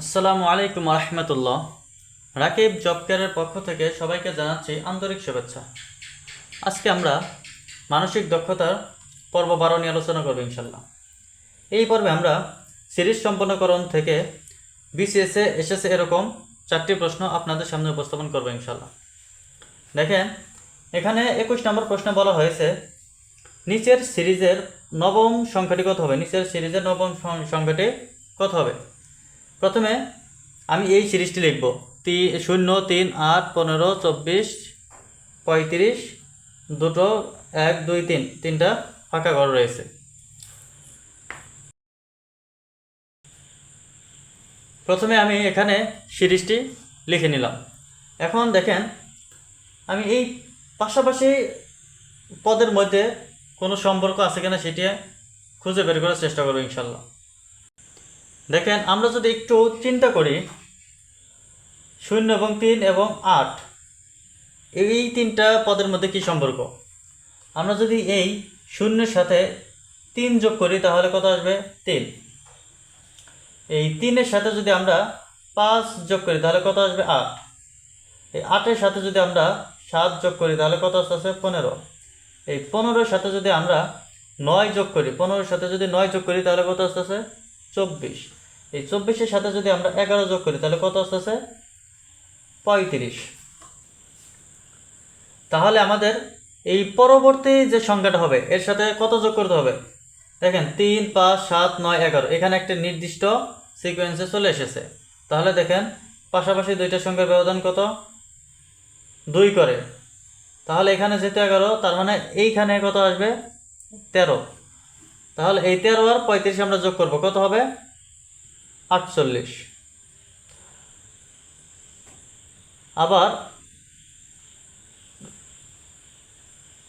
আসসালামু আলাইকুম রহমতুল্লাহ। রাকিব জব কেয়ারের পক্ষ থেকে সবাইকে জানাচ্ছি আন্তরিক শুভেচ্ছা। আজকে আমরা মানসিক দক্ষতার পর্ব বারো নিয়ে আলোচনা করব ইনশাল্লাহ এই পর্বে আমরা সিরিজ সম্পন্নকরণ থেকে বিসিএসএ এসেছে এরকম চারটি প্রশ্ন আপনাদের সামনে উপস্থাপন করব ইনশাল্লাহ দেখেন, এখানে একুশ নম্বর প্রশ্ন বলা হয়েছে, নিচের সিরিজের নবম সংখ্যাটি কত হবে? নিচের সিরিজের নবম সংখ্যাটি কত হবে? প্রথমে আমি এই সিরিজটি লিখব। তি, শূন্য, তিন, আট, পনেরো, চব্বিশ, পঁয়ত্রিশ, দুটো, এক, দুই, তিন, তিনটা ফাঁকা ঘর রয়েছে। প্রথমে আমি এখানে সিরিজটি লিখে নিলাম। এখন দেখেন, আমি এই পাশাপাশি পদের মধ্যে কোনো সম্পর্ক আছে কিনা সেটি খুঁজে বের করার চেষ্টা করব ইনশাল্লাহ। দেখেন, আমরা যদি একটু চিন্তা করি, শূন্য এবং তিন এবং আট, এই তিনটা পদের মধ্যে কি সম্পর্ক? আমরা যদি এই শূন্যের সাথে তিন যোগ করি, তাহলে কত আসবে? তিন। এই তিনের সাথে যদি আমরা পাঁচ যোগ করি, তাহলে কত আসবে? আট। এই আটের সাথে যদি আমরা সাত যোগ করি, তাহলে কত আসতেছে? পনেরো। এই পনেরোর সাথে যদি আমরা নয় যোগ করি, পনেরোর সাথে যদি নয় যোগ করি, তাহলে কত আসতেছে? চব্বিশ। এই চব্বিশের সাথে যদি আমরা এগারো যোগ করি, তাহলে কত আসতেছে? পঁয়ত্রিশ। তাহলে আমাদের এই পরবর্তী যে সংখ্যাটা হবে, এর সাথে কত যোগ করতে হবে? দেখেন, তিন, পাঁচ, সাত, নয়, এগারো। এখানে একটা নির্দিষ্ট সিকোয়েন্সে চলে এসেছে। তাহলে দেখেন, পাশাপাশি দুইটা সংখ্যার ব্যবধান কত? দুই করে। তাহলে এখানে যেহেতু এগারো, তার মানে এইখানে কত আসবে? তেরো। তাহলে এই তেরো আর পঁয়ত্রিশ আমরা যোগ করব, কত হবে? আটচল্লিশ। আবার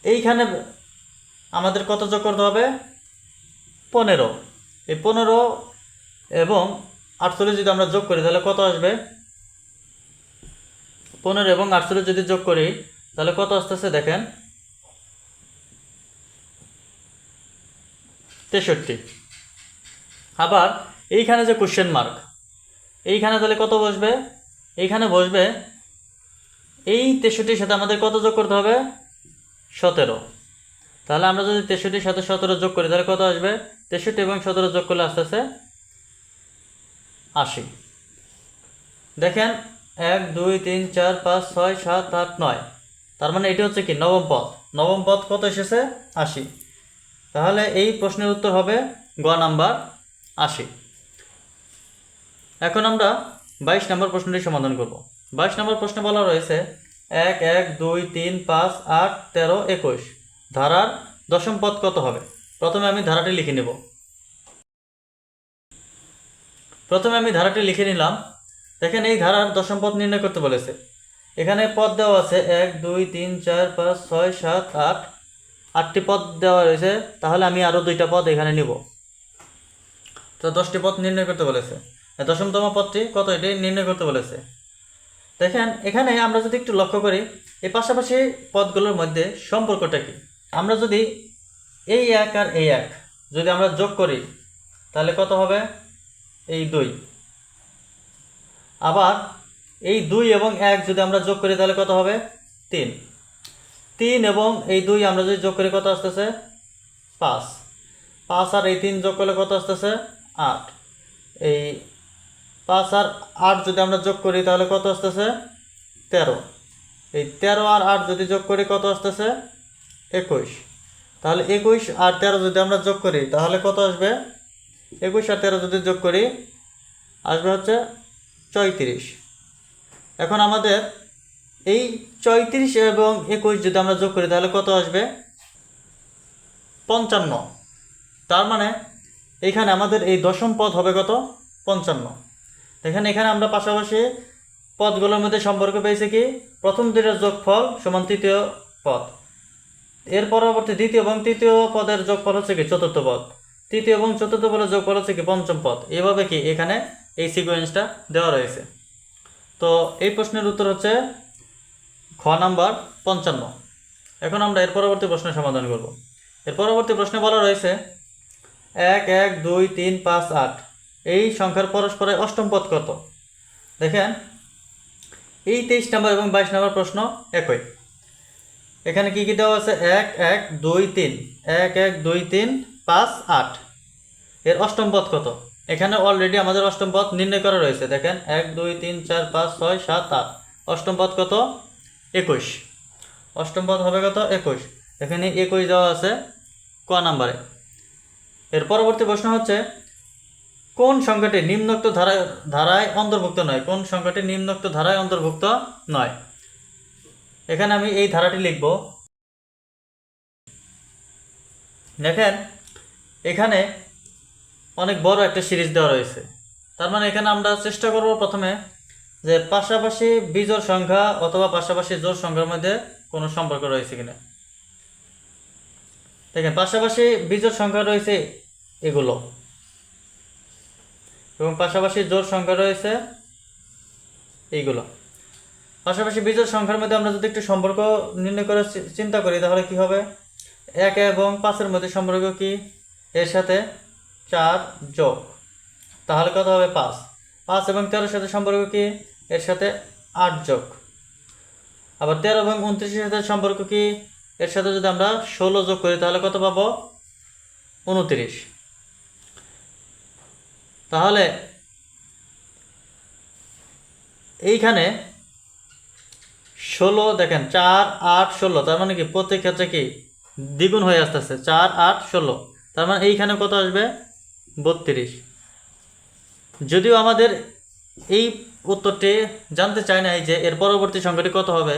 এইখানে আমাদের কত যোগ করতে হবে? পনেরো। এই পনেরো এবং আটচল্লিশ যদি আমরা যোগ করি, তাহলে কত আসবে? পনেরো এবং আটচল্লিশ যদি যোগ করি, তাহলে কত আসতেছে দেখেন? তেষট্টি। আবার এইখানে যে কোশ্চেন মার্ক এইখানে তাহলে কত বসবে? এইখানে বসবে, এই তেষট্টির সাথে আমাদের কত যোগ করতে হবে? সতেরো। তাহলে আমরা যদি তেষট্টির সাথে সতেরো যোগ করি, তাহলে কত আসবে? তেষট্টি এবং সতেরো যোগ করলে আসতেছে আশি। দেখেন, এক, দুই, তিন, চার, পাঁচ, ছয়, সাত, আট, নয়। তার মানে এটি হচ্ছে কি? নবম পদ। নবম পদ কত এসেছে? আশি। তাহলে এই প্রশ্নের উত্তর হবে গ নাম্বার আশি। এখন আমরা বাইশ নম্বর প্রশ্নটি সমাধান করব। বাইশ নম্বর প্রশ্নে বলা রয়েছে, এক এক, দুই, তিন, পাঁচ, আট, তেরো, একুশ। ধারার দশম পদ কত হবে? প্রথমে আমি ধারাটি লিখে নেব। প্রথমে আমি ধারাটি লিখে নিলাম। দেখেন এই ধারার দশম পদ নির্ণয় করতে বলেছে। এখানে পদ দেওয়া আছে, এক, দুই, তিন, চার, পাঁচ, ছয়, সাত, আট। আটটি পদ দেওয়া রয়েছে, তাহলে আমি আরও দুইটা পদ এখানে নিব। তো দশটি পদ নির্ণয় করতে বলেছে। দশমতম পদটি কত? এটি নির্ণয় করতে বলেছে। দেখেন, এখানে আমরা যদি একটু লক্ষ্য করি এই পাশাপাশি পদগুলোর মধ্যে সম্পর্কটা কি? আমরা যদি এই এক আর এই এক যদি আমরা যোগ করি, তাহলে কত হবে? এই দুই। আবার এই দুই এবং এক যদি আমরা যোগ করি, তাহলে কত হবে? তিন। তিন এবং এই দুই আমরা যদি যোগ করি, কত আসতেছে? পাঁচ। পাঁচ আর এই তিন যোগ করলে কত আসতেছে? আট। এই পাঁচ আর আট যদি আমরা যোগ করি, তাহলে কত আসতেছে? তেরো। এই তেরো আর আট যদি যোগ করি, কত আসতেছে? একুশ। তাহলে একুশ আর তেরো যদি আমরা যোগ করি, তাহলে কত আসবে? একুশ আর তেরো যদি যোগ করি, আসবে হচ্ছে চৈত্রিশ। এখন আমাদের এই চৈত্রিশ এবং একুশ যদি আমরা যোগ করি, তাহলে কত আসবে? পঞ্চান্ন। তার মানে এইখানে আমাদের এই দশম পদ হবে কত? পঞ্চান্ন। দেখেন এখানে আমরা পাশাপাশি পদগুলোর মধ্যে সম্পর্ক পেয়েছি কি? প্রথম দুইটার যোগফল সমান তৃতীয় পদ। এর পরবর্তী দ্বিতীয় এবং তৃতীয় পদের যোগফল হচ্ছে কি? চতুর্থ পদ। তৃতীয় এবং চতুর্থ পদের যোগফল হচ্ছে কি? পঞ্চম পদ। এভাবে কি এখানে এই সিকোয়েন্সটা দেওয়া রয়েছে। তো এই প্রশ্নের উত্তর হচ্ছে খ নাম্বার পঞ্চান্ন। এখন আমরা এর পরবর্তী প্রশ্নের সমাধান করব। এর পরবর্তী প্রশ্নে বলা রয়েছে এক এক, দুই, তিন, পাঁচ, আট। এই সংখ্যার পরস্পরের অষ্টম পদ কত? দেখেন, এই তেইশ নম্বর এবং বাইশ নম্বর প্রশ্ন একই। এখানে কি কি দেওয়া আছে? এক এক, দুই, তিন। এক এক, দুই, তিন, পাঁচ, আট। এর অষ্টম পদ কত? এখানে অলরেডি আমাদের অষ্টম পদ নির্ণয় করা রয়েছে। দেখেন, এক, দুই, তিন, চার, পাঁচ, ছয়, সাত, আট। অষ্টম পদ কত? একুশ। অষ্টম পদ হবে কত? একুশ। এখানে একুশ দেওয়া আছে ক নাম্বারে। এর পরবর্তী প্রশ্ন হচ্ছে কোন সংখ্যাটি নিম্নোক্ত ধারায় ধারায় অন্তর্ভুক্ত নয়? কোন সংখ্যাটি নিম্নোক্ত ধারায় অন্তর্ভুক্ত নয়? এখানে আমি এই ধারাটি লিখব। দেখেন, এখানে অনেক বড় একটা সিরিজ দেওয়া রয়েছে। তার মানে এখানে আমরা চেষ্টা করব প্রথমে যে পাশাপাশি বিজোড় সংখ্যা অথবা পাশাপাশি জোর সংখ্যার মধ্যে কোনো সম্পর্ক রয়েছে কিনা। দেখেন, পাশাপাশি বিজোড় সংখ্যা রয়েছে এগুলো। এবং পাশাপাশি জোড় সংখ্যা রয়েছে এইগুলো। পাশাপাশি বিজোড় সংখ্যার মধ্যে আমরা যদি একটু সম্পর্ক নির্ণয় করে চিন্তা করি, তাহলে কি হবে? এক এবং পাঁচের মধ্যে সম্পর্ক কি? এর সাথে চার যোগ। তাহলে কত হবে? পাঁচ। পাঁচ এবং তেরোর সাথে সম্পর্ক কি? এর সাথে আট যোগ। আবার তেরো এবং উনত্রিশের সাথে সম্পর্ক কি? এর সাথে যদি আমরা ষোলো যোগ করি, তাহলে কত পাবো? উনত্রিশ। তাহলে এইখানে ষোলো দেখেন, চার, আট, ষোলো, তার মানে কি প্রত্যেক ক্ষেত্রে কি দ্বিগুণ হয়ে আসতেছে, চার, আট, ষোলো, তার মানে এইখানে কত আসবে? বত্রিশ। যদিও আমাদের এই উত্তরটি জানতে চাই নাই যে এর পরবর্তী সংখ্যাটি কত হবে।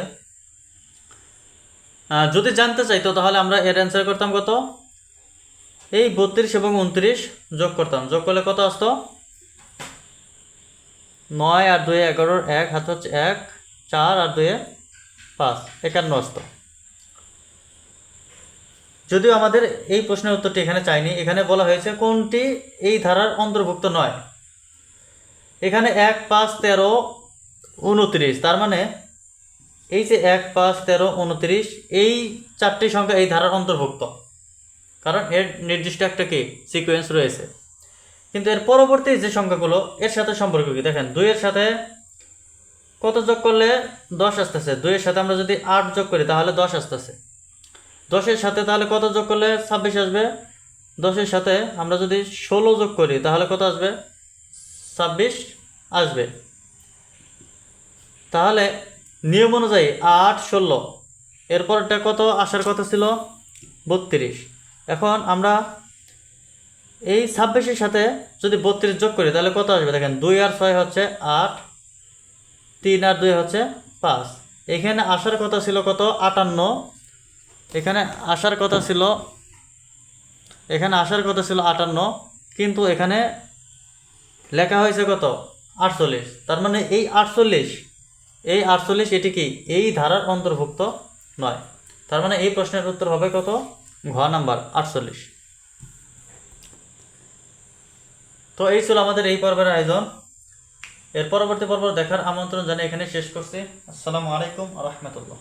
যদি জানতে চাইতো তাহলে আমরা এর অ্যান্সার করতাম কত? এই বত্রিশ এবং উনত্রিশ যোগ করতাম। যোগ করলে কত আসতো? নয় আর দুয়ে এগারোর এক, হাত হচ্ছে এক, চার আর দুয়ে পাঁচ, একান্ন আসতো। যদিও আমাদের এই প্রশ্নের উত্তরটি এখানে চাইনি, এখানে বলা হয়েছে কোনটি এই ধারার অন্তর্ভুক্ত নয়। এখানে এক, পাঁচ, তেরো, উনত্রিশ, তার মানে এই যে এক, পাঁচ, তেরো, উনত্রিশ, এই চারটি সংখ্যা এই ধারার অন্তর্ভুক্ত। কারণ এর নির্দিষ্ট একটা কি? সিকোয়েন্স রয়েছে। কিন্তু এর পরবর্তী যে সংখ্যাগুলো, এর সাথে সম্পর্ক কি? দেখেন, দুইয়ের সাথে কত যোগ করলে দশ আসতেছে? দুইয়ের সাথে আমরা যদি আট যোগ করি, তাহলে দশ আসতেছে। দশের সাথে তাহলে কত যোগ করলে ছাব্বিশ আসবে? দশের সাথে আমরা যদি ষোলো যোগ করি, তাহলে কত আসবে? ছাব্বিশ আসবে। তাহলে নিয়ম অনুযায়ী আট, ষোলো, এরপরটা কত? আসার কথা ছিল বত্রিশ। এখন আমরা এই ছাব্বিশের সাথে যদি বত্রিশ যোগ করি, তাহলে কত আসবে? দেখেন, দুই আর ছয় হচ্ছে আট, তিন আর দুই হচ্ছে পাঁচ। এখানে আসার কথা ছিল কত? আটান্ন। এখানে আসার কথা ছিল, এখানে আসার কথা ছিল আটান্ন, কিন্তু এখানে লেখা হয়েছে কত? আটচল্লিশ। তার মানে এই আটচল্লিশ এই আটচল্লিশ এটি কি? এই ধারার অন্তর্ভুক্ত নয়। তার মানে এই প্রশ্নের উত্তর হবে কত? ঘ নাম্বার, আটচল্লিশ। তো এই ছিল আমাদের এই পর্বের আয়োজন। এর পরবর্তী পর্ব দেখার আমন্ত্রণ জানিয়ে এখানে শেষ করছি। আসসালামু আলাইকুম রহমতুল্লাহ।